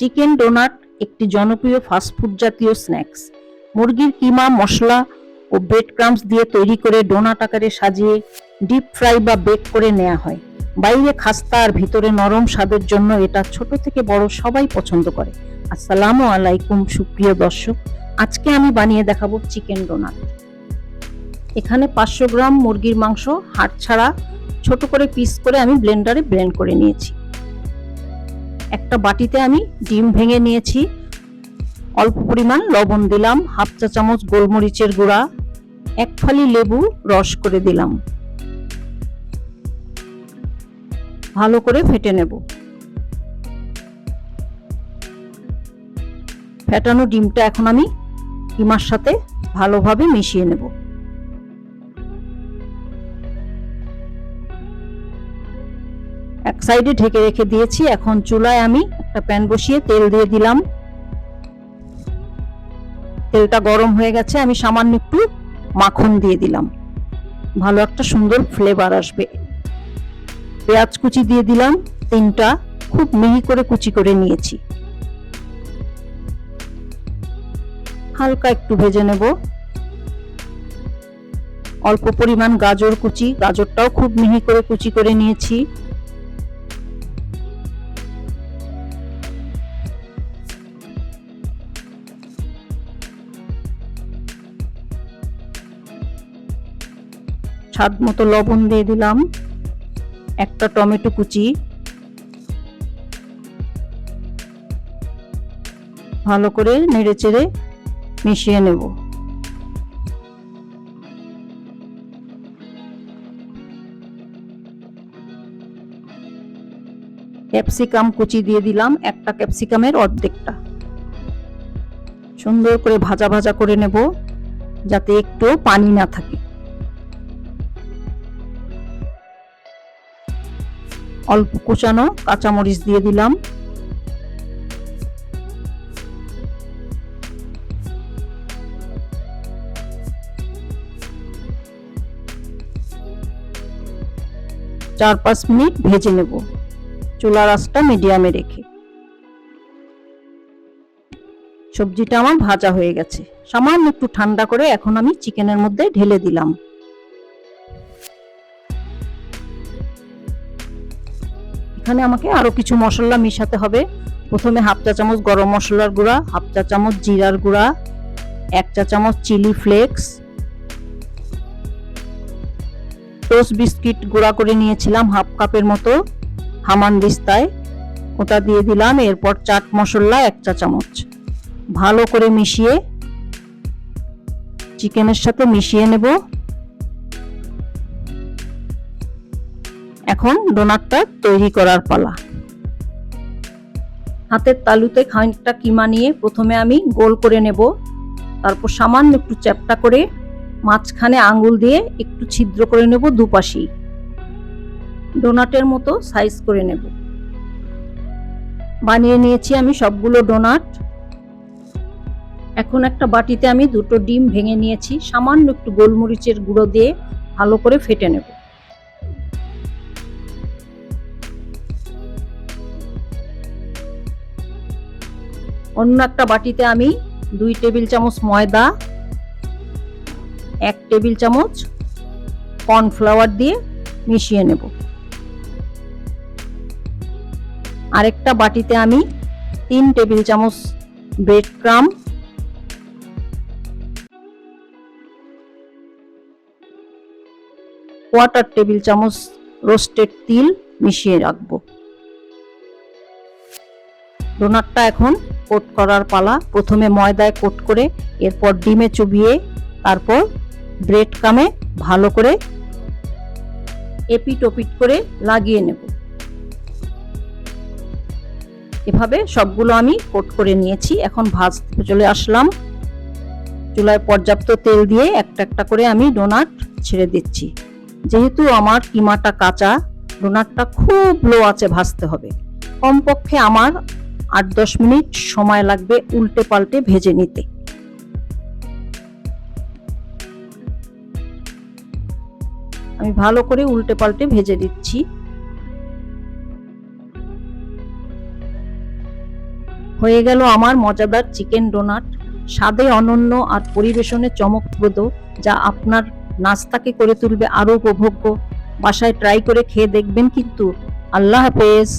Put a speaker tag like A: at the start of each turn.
A: Chicken donut, একটি জনপ্রিয় fast food জাতীয় স্ন্যাক্স মুরগির কিমা, মশলা ও ব্রেড ক্রামস দিয়ে তৈরি করে ডোনাট আকারে সাজিয়ে ডিপ ফ্রাই বা বেক করে নেওয়া হয়। বাইরে খাস্তা আর ভিতরে নরম স্বাদের জন্য এটা ছোট থেকে বড় সবাই পছন্দ করে। আসসালামু আলাইকুম, সুপ্রিয় দর্শক। আজকে আমি বানিয়ে দেখাবো চিকেন ডোনাট। এখানে পাঁচশো গ্রাম মুরগির মাংস, হাড় ছাড়া ছোট করে পিস করে আমি ব্লেন্ডারে ব্লেন্ড করে নিয়েছি। একটা বাটিতে আমি ডিম ভেঙে নিয়েছি। অল্প পরিমাণ লবণ দিলাম, হাফ চা চামচ গোলমরিচের গুঁড়া, এক ফালি লেবু রস করে দিলাম। ভালো করে ফেটে নেব। ফেটানো ডিমটা এখন আমি কিমার সাথে ভালোভাবে মিশিয়ে নেব। এক সাইডে ঢেকে রেখে দিয়েছি। এখন চুলায় আমি একটা প্যান বসিয়ে তেল দিয়ে দিলাম। তেলটা গরম হয়ে গেছে, আমি সামান্য একটু মাখন দিয়ে দিলাম। ভালো একটা সুন্দর ফ্লেভার আসবে। পেঁয়াজ কুচি দিয়ে দিলাম, তিনটা। খুব মিহি করে কুচি করে নিয়েছি। হালকা একটু ভেজে নেব। অল্প পরিমাণ গাজর কুচি, গাজরটাও খুব মিহি করে কুচি করে নিয়েছি। স্বাদ মতো লবণ দিয়ে দিলাম। একটা টমেটো কুচি। ভালো করে নেড়ে চেড়ে মিশিয়ে নেব। ক্যাপসিকাম কুচি দিয়ে দিলাম একটা ক্যাপসিকামের অর্ধেকটা। সুন্দর করে ভাজা ভাজা করে নেব, যাতে একটু পানি না থাকে। অল্প কুচানো কাঁচামরিচ দিয়ে দিলাম। চার পাঁচ মিনিট ভেজে নেব। চুলার আঁচটা মিডিয়ামে রেখে। সবজিটা আমার ভাজা হয়ে গেছে। সামান্য একটু ঠান্ডা করে এখন আমি চিকেনের মধ্যে ঢেলে দিলাম। এখানে আমাকে আরও কিছু মশলা মিশাতে হবে। প্রথমে হাফ চা চামচ গরম মশলার গুঁড়া, হাফ চা চামচ জিরার গুঁড়া, এক চা চামচ চিলি ফ্লেক্স। টোস্ট বিস্কিট গুঁড়া করে নিয়েছিলাম হাফ কাপের মতো হামান দিস্তায় ওটা দিয়ে দিলাম, এরপর চাট মশলা এক চা চামচ। ভালো করে মিশিয়ে, চিকেনের সাথে মিশিয়ে নেব। এখন ডোনাটটা তৈরি করার পালা। হাতের তালুতে খানিকটা কিমা নিয়ে প্রথমে আমি গোল করে নেব। তারপর সামান্য একটু চ্যাপটা করে মাঝখানে আঙুল দিয়ে একটু ছিদ্র করে নেব দুপাশেই। ডোনাটের মতো সাইজ করে নেব। বানিয়ে নিয়েছি আমি সবগুলো ডোনাট। এখন একটা বাটিতে আমি দুটো ডিম ভেঙে নিয়েছি। সামান্য একটু গোলমরিচের গুঁড়ো দিয়ে ভালো করে ফেটে নেব। অন্য একটা বাটিতে আমি দুই টেবিল চামচ ময়দা, এক টেবিল চামচ কর্নফ্লাওয়ার দিয়ে মিশিয়ে নেব। আরেকটা বাটিতে আমি তিন টেবিল চামচ ব্রেড ক্রাম, কোয়ার্টার টেবিল চামচ রোস্টেড তিল মিশিয়ে রাখব। ডোনাটটা এখন কোট করার পালা। প্রথমে ময়দায় কোট করে, এরপর ডিমে চুবিয়ে, তারপর ব্রেড কামে ভালো করে এপিট ওপিট করে লাগিয়ে নেব। এভাবে সবগুলো আমি কোট করে নিয়েছি। এখন ভাজতে চলে আসলাম। চুলায় পর্যাপ্ত তেল দিয়ে একটা একটা করে আমি ডোনাট ছেড়ে দিচ্ছি। যেহেতু আমার কিমাটা কাঁচা, ডোনাটটা খুব লো আছে ভাজতে হবে। কমপক্ষে আমার আট দশ মিনিট সময় লাগবে উল্টে পাল্টে ভেজে নিতে। আমি ভালো করে উল্টে পাল্টে ভেজে দিচ্ছি হয়ে গেল আমার মজাদার চিকেন ডোনাট। স্বাদে অনন্য আর পরিবেশনে চমকপ্রদ, যা আপনার নাস্তাকে করে তুলবে আরও উপভোগ্য। বাসায় ট্রাই করে খেয়ে দেখবেন কিন্তু। আল্লাহ হাফেজ।